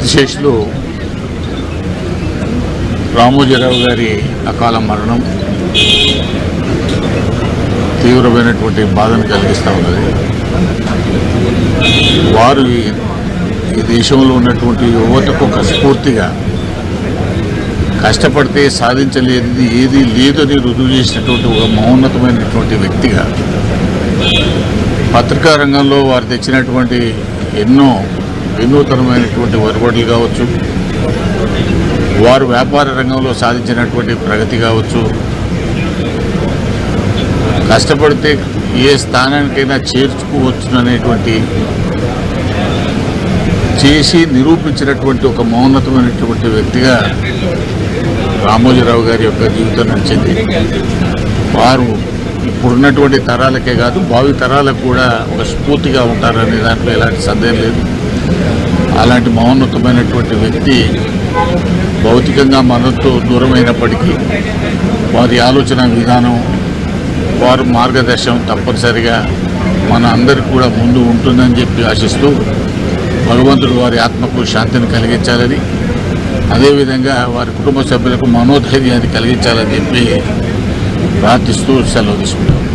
కీర్తిశేషులు రామోజీరావు గారి అకాల మరణం తీవ్రమైనటువంటి బాధను కలిగిస్తూ ఉన్నది. వారు ఈ- ఈ దేశంలో ఉన్నటువంటి యువతకు ఒక స్ఫూర్తిగా కష్టపడితే సాధించలేనిది ఏది లేదని రుజువు చేసినటువంటి ఒక మౌన్నతమైనటువంటి వ్యక్తిగా పత్రికా రంగంలో వారు తెచ్చినటువంటి ఎన్నో వినూతనమైనటువంటి ఒరబడులు కావచ్చు వారు వ్యాపార రంగంలో సాధించినటువంటి ప్రగతి కావచ్చు. కష్టపడితే ఏ స్థానానికైనా చేర్చుకోవచ్చుననేటువంటి చేసి నిరూపించినటువంటి ఒక మౌన్నతమైనటువంటి వ్యక్తిగా రామోజీరావు గారి యొక్క జీవితం నడిచింది. వారు ఇప్పుడున్నటువంటి తరాలకే కాదు భావి తరాలకు కూడా ఒక స్ఫూర్తిగా ఉంటారనే దాంట్లో ఎలాంటి సందేహం లేదు. అలాంటి మౌన్నతమైనటువంటి వ్యక్తి భౌతికంగా మనతో దూరమైనప్పటికీ వారి ఆలోచన విధానం వారు మార్గదర్శనం తప్పనిసరిగా మన అందరికి కూడా ముందు ఉంటుందని చెప్పి ఆశిస్తూ భగవంతుడు వారి ఆత్మకు శాంతిని కలిగించాలని అదేవిధంగా వారి కుటుంబ సభ్యులకు మనోధైర్యాన్ని కలిగించాలని చెప్పి ప్రార్థిస్తూ సెలవు తీసుకుంటాం